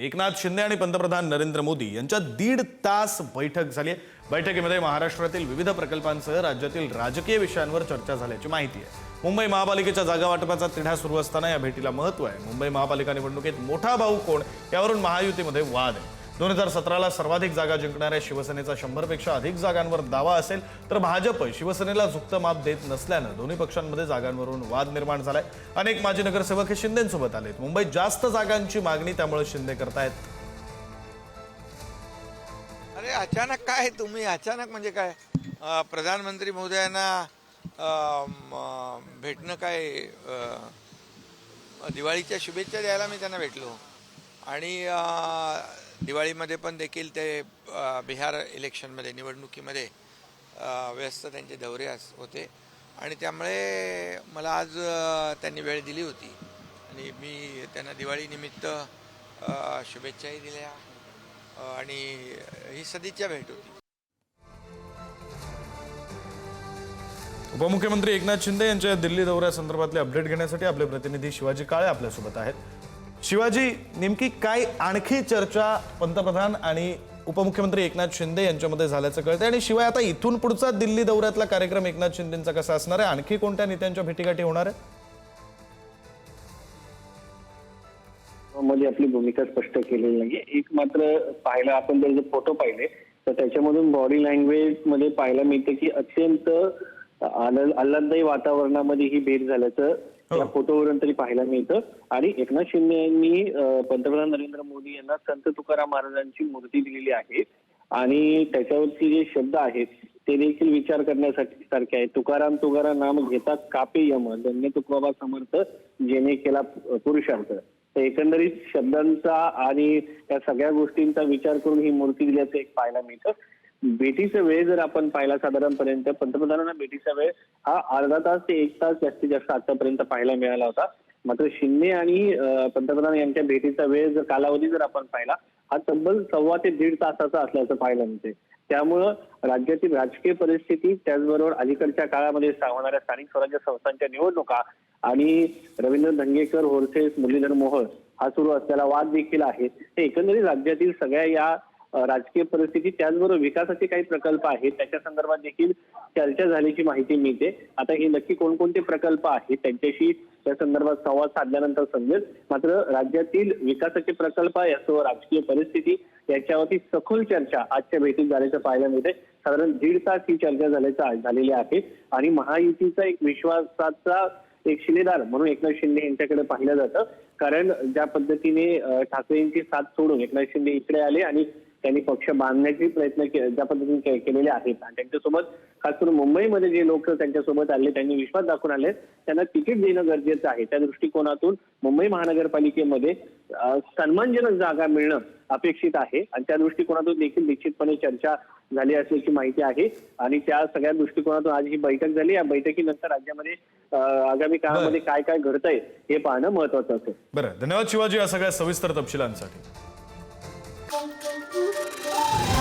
एकनाथ शिंदे आणि पंतप्रधान नरेंद्र मोदी यांच्यात दीड तास बैठक झाली आहे. बैठकीमध्ये महाराष्ट्रातील विविध प्रकल्पांसह राज्यातील राजकीय विषयांवर चर्चा झाल्याची माहिती आहे. मुंबई महापालिकेच्या जागा वाटपाचा तिढा सुरू असताना या भेटीला महत्त्व आहे. मुंबई महापालिका निवडणुकीत मोठा भाऊ कोण यावरून महायुतीमध्ये वाद आहे. दोन हजार सतराला सर्वाधिक जागा जिंकणाऱ्या शिवसेनेचा शंभरपेक्षा अधिक जागांवर दावा असेल तर भाजप शिवसेनेला झुकतं माप देत नसल्यानं दोन्ही पक्षांमध्ये जागांवरून वाद निर्माण झालाय. अनेक माजी नगरसेवक हे शिंदेसोबत आलेत. मुंबईत जास्त जागांची मागणी त्यामुळे शिंदे करतायत. अरे अचानक काय तुम्ही? अचानक म्हणजे काय? प्रधानमंत्री महोदयांना भेटणं काय? दिवाळीच्या शुभेच्छा द्यायला मी त्यांना भेटलो. आणि दिवाळीमध्ये पण देखील ते बिहार इलेक्शनमध्ये निवडणुकीमध्ये व्यस्त त्यांचे दौरे अस- होते. आणि त्यामुळे मला आज त्यांनी वेळ दिली होती. आणि मी त्यांना दिवाळीनिमित्त शुभेच्छाही दिल्या. आणि ही सदिच्छा भेट होती. उपमुख्यमंत्री एकनाथ शिंदे यांच्या दिल्ली दौऱ्यासंदर्भातले अपडेट घेण्यासाठी आपले प्रतिनिधी शिवाजी काळे आपल्यासोबत आहेत. शिवाजी नेमकी काय आणखी चर्चा पंतप्रधान आणि उपमुख्यमंत्री एकनाथ शिंदे यांच्यामध्ये झाल्याचं कळतंय? आणि शिवाय आता इथून पुढचा दिल्ली दौऱ्यातला कार्यक्रम एकनाथ शिंदेचा कसा असणार आहे? आणखी कोणत्या नेत्यांच्या भेटीगाठी होणार आहे? मध्ये आपली भूमिका स्पष्ट केलेली नाही एक मात्र पाहायला आपण जर फोटो पाहिले तर त्याच्यामधून बॉडी लँग्वेजमध्ये पाहायला मिळते की अत्यंत आनंद- आल्हाददायी वातावरणामध्ये ही भेट झाल्याचं या फोटोवरून तरी पाहायला मिळतं. आणि एकनाथ शिंदे यांनी पंतप्रधान नरेंद्र मोदी यांना संत तुकाराम महाराजांची मूर्ती दिलेली आहे. आणि त्याच्यावरती जे शब्द आहेत ते देखील विचार करण्यासाठी सारखे आहेत. तुकाराम तुकाराम नाम घेता कापे यम धन्य तुकोबा समर्थ जेणे केला पुरुषार्थ. तर एकंदरीत शब्दांचा आणि त्या सगळ्या गोष्टींचा विचार करून ही मूर्ती दिल्याचं एक पाहायला मिळतं. भेटीचा वेळ जर आपण पाहिला साधारणपर्यंत पंतप्रधानांना भेटीचा वेळ हा अर्धा तास ते एक तास जास्तीत जास्त आतापर्यंत पाहायला मिळाला होता. मात्र शिंदे आणि पंतप्रधान यांच्या भेटीचा वेळ जर कालावधी जर आपण पाहिला हा तब्बल सव्वा ते दीड तासाचा असल्याचं पाहायला मिळते त्यामुळं राज्यातील राजकीय परिस्थिती त्याचबरोबर अलीकडच्या काळामध्ये होणाऱ्या स्थानिक स्वराज्य संस्थांच्या निवडणुका आणि रवींद्र धंगेकर होरसेस मुरलीधर मोहोळ हा सुरू असलेला वाद देखील आहे. हे एकंदरीत राज्यातील सगळ्या या राजकीय परिस्थिती त्याचबरोबर विकासाचे काही प्रकल्प आहेत. त्याच्या संदर्भात देखील चर्चा झाल्याची माहिती मिळते. आता हे नक्की कोणकोणते प्रकल्प आहेत त्यांच्याशी त्या संदर्भात संवाद साधल्यानंतर समजेल. मात्र राज्यातील विकासाचे प्रकल्प यासह राजकीय परिस्थिती याच्यावरती सखोल चर्चा आजच्या भेटीत झाल्याचं पाहायला मिळते साधारण दीड तास ही चर्चा झाल्याचं झालेली आहे. आणि महायुतीचा एक विश्वासाचा एक शिलेदार म्हणून एकनाथ शिंदे यांच्याकडे पाहिलं जातं. कारण ज्या पद्धतीने ठाकरेंची साथ सोडून एकनाथ शिंदे इकडे आले आणि त्यांनी पक्ष बांधण्याचे प्रयत्न ज्या पद्धतीने केलेले आहेत. आणि त्यांच्यासोबत खास करून मुंबईमध्ये जे लोक त्यांच्यासोबत आले त्यांनी विश्वास दाखवून आले त्यांना तिकीट देणं गरजेचं आहे. त्या दृष्टिकोनातून मुंबई महानगरपालिकेमध्ये सन्मानजनक जागा मिळणं अपेक्षित आहे. आणि त्या दृष्टिकोनातून देखील निश्चितपणे चर्चा झाली असल्याची माहिती आहे. आणि त्या सगळ्या दृष्टिकोनातून आज ही बैठक झाली. या बैठकीनंतर राज्यामध्ये आगामी काळामध्ये काय काय घडतंय हे पाहणं महत्वाचं असेल बरं. धन्यवाद शिवाजी या सगळ्या सविस्तर तपशिलांसाठी. Oh,